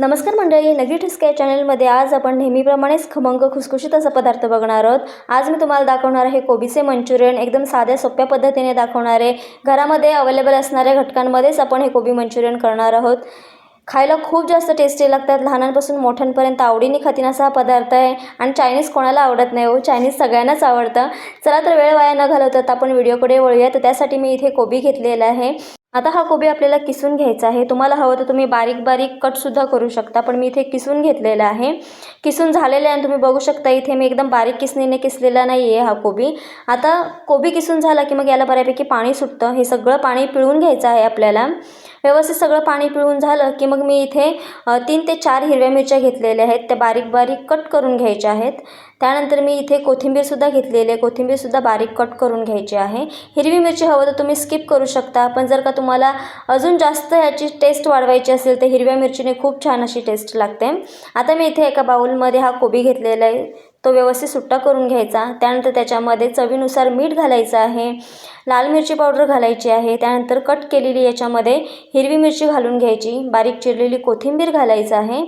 नमस्कार मंडळी नगरी ठिसके चॅनलमध्ये आज आपण नेहमीप्रमाणेच खमंग खुसखुशीत असा पदार्थ बघणार आहोत. आज मी तुम्हाला दाखवणार आहे कोबीचे मंचुरियन एकदम साध्या सोप्या पद्धतीने दाखवणार आहे घरामध्ये अवेलेबल असणाऱ्या घटकांमध्येच आपण हे कोबी मंचुरियन करणार आहोत. खायला खूप जास्त टेस्टी लागतात लहानांपासून मोठ्यांपर्यंत आवडीने खातीन असा हा पदार्थ आहे आणि चायनीज कोणाला आवडत नाही हो चायनीज सगळ्यांनाच आवडतं. चला तर वेळ वाया न घालवतात आपण व्हिडिओकडे वळूया तर त्यासाठी मी इथे कोबी घेतलेला आहे. आता हा कोबी आपल्याला किसून घ्यायचा आहे. तुम्हाला हवं तर तुम्ही बारीक बारीक कटसुद्धा करू शकता पण मी इथे किसून घेतलेला आहे. किसून झालेलं आहे आणि तुम्ही बघू शकता इथे मी एकदम बारीक किसणीने किसलेला नाही आहे हा कोबी. आता कोबी किसून झाला की मग याला बऱ्यापैकी पाणी सुटतं. हे सगळं पाणी पिळून घ्यायचं आहे आपल्याला. व्यवस्थित सगळं पाणी पिळून झालं की मग मी इथे तीन ते चार हिरव्या मिरच्या घेतलेल्या आहेत. त्या बारीक बारीक कट करून घ्यायच्या आहेत. त्यानंतर मी इथे कोथिंबीरसुद्धा घेतलेली आहे. कोथिंबीरसुद्धा बारीक कट करून घ्यायची आहे. हिरवी मिरची हवं तर तुम्ही स्किप करू शकता पण जर का तुम्हाला अजून जास्त ह्याची टेस्ट वाढवायची असेल तर हिरव्या मिरचीने खूप छान अशी टेस्ट लागते. आता मी इथे एका बाउलमध्ये हा कोबी घेतलेला आहे. तो व्यवस्थित सुट्टा करून घ्यायचा. त्यानंतर त्याच्यामध्ये चवीनुसार मीठ घालायचं आहे. लाल मिरची पावडर घालायची आहे. त्यानंतर कट केलेली याच्यामध्ये हिरवी मिरची घालून घ्यायची. बारीक चिरलेली कोथिंबीर घालायचं आहे.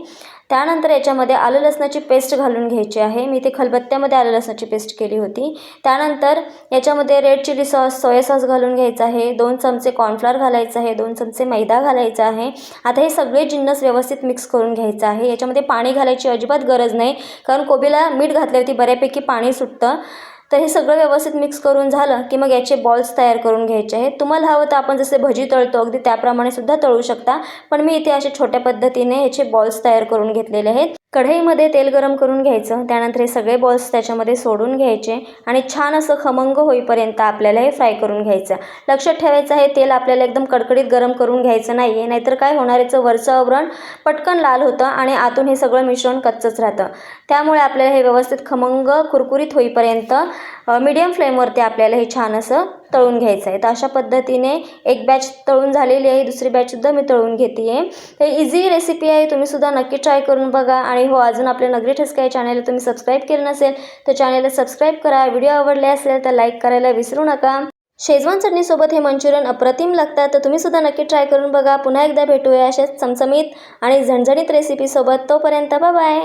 त्यानंतर याच्यामध्ये आलं लसणाची पेस्ट घालून घ्यायची आहे. मी इथे खलबत्त्यामध्ये आलं लसणाची पेस्ट केली होती. त्यानंतर याच्यामध्ये red chilli sauce soya sauce घालून घ्यायचा आहे. दोन चमचे कॉर्नफ्लॉर घालायचं आहे. दोन चमचे मैदा घालायचा आहे. आता हे सगळे जिन्नस व्यवस्थित मिक्स करून घ्यायचं आहे. याच्यामध्ये पाणी घालायची अजिबात गरज नाही कारण कोबीला मीठ घातल्यावरती बऱ्यापैकी पाणी सुटतं. तर हे सगळं व्यवस्थित मिक्स करून झालं की मग याचे बॉल्स तयार करून घ्यायचे आहेत. तुम्हाला हवं तर आपण जसे भजी तळतो अगदी त्याप्रमाणे सुद्धा तळू शकता. पण मी इथे अशा छोट्या पद्धतीने याचे बॉल्स तयार करून घेतलेले आहेत. कढईमध्ये तेल गरम करून घ्यायचं त्यानंतर हे सगळे बॉल्स त्याच्यामध्ये सोडून घ्यायचे आणि छान असं खमंग होईपर्यंत आपल्याला हे फ्राय करून घ्यायचं. लक्षात ठेवायचं आहे तेल आपल्याला एकदम कडकडीत गरम करून घ्यायचं नाही आहे नाहीतर काय होणार याचं वरचं आवरण पटकन लाल होतं आणि आतून हे सगळं मिश्रण कच्चंच राहतं. त्यामुळे आपल्याला हे व्यवस्थित खमंग कुरकुरीत होईपर्यंत मीडियम फ्लेमवरती आपल्याला हे छान असं तळून घ्यायचं आहे. तर अशा पद्धतीने एक बॅच तळून झालेली आहे. दुसरी बॅचसुद्धा मी तळून घेते आहे हे इझी रेसिपी आहे. तुम्हीसुद्धा नक्की ट्राय करून बघा. आणि हो अजून आपल्या नगरी ठसका या चॅनलला तुम्ही सबस्क्राईब केलं नसेल तर चॅनलला सबस्क्राईब करा. व्हिडिओ आवडले असेल तर लाईक करायला विसरू नका. शेजवान चटणीसोबत हे मंचुरियन अप्रतिम लागतात. तर तुम्हीसुद्धा नक्की ट्राय करून बघा. पुन्हा एकदा भेटूया अशाच चमचमीत आणि झणझणीत रेसिपीसोबत तोपर्यंत बाय